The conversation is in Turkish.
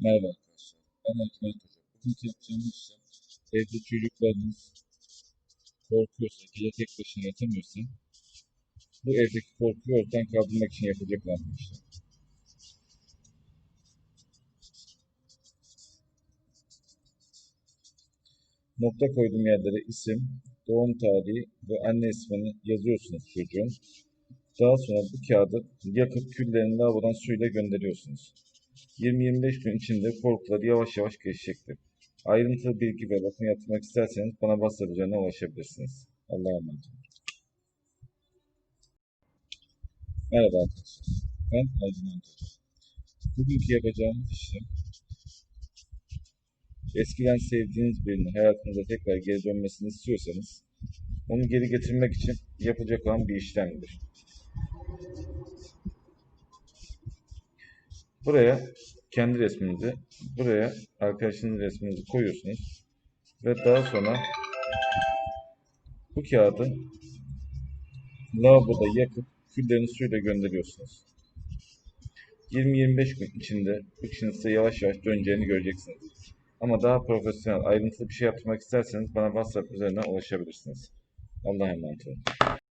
Merhaba arkadaşlar. Ben Ercüment Hoca. Bugünkü yapacağımız işlem evde çocuklarınız korkuyorsa, gece tek başına yatamıyorsa bu evdeki korkuyu ortadan kaldırmak için yapacak olan bir işlem. Nokta koyduğum yerlere isim, doğum tarihi ve anne ismini yazıyorsunuz çocuğun. Daha sonra bu kağıdı yakıp küllerini lavabodan suyla gönderiyorsunuz. 20-25 gün içinde korkuları yavaş yavaş geçecektir. Ayrıntılı bilgi ve bakım yapmak isterseniz bana WhatsApp ulaşabilirsiniz. Allah'a emanet. Merhaba arkadaşlar. Ben Ercüment Hoca. Bugünkü yapacağımız işlem eskiden sevdiğiniz birinin hayatınıza tekrar geri dönmesini istiyorsanız onu geri getirmek için yapacak olan bir işlemdir. Buraya kendi resminizi, buraya arkadaşınızın resminizi koyuyorsunuz ve daha sonra bu kağıdı lavaboda yakıp küllerini suyla gönderiyorsunuz. 20-25 gün içinde bu işin size yavaş yavaş döneceğini göreceksiniz. Ama daha profesyonel, ayrıntılı bir şey yapmak isterseniz bana WhatsApp üzerinden ulaşabilirsiniz. Allah'a emanet olun.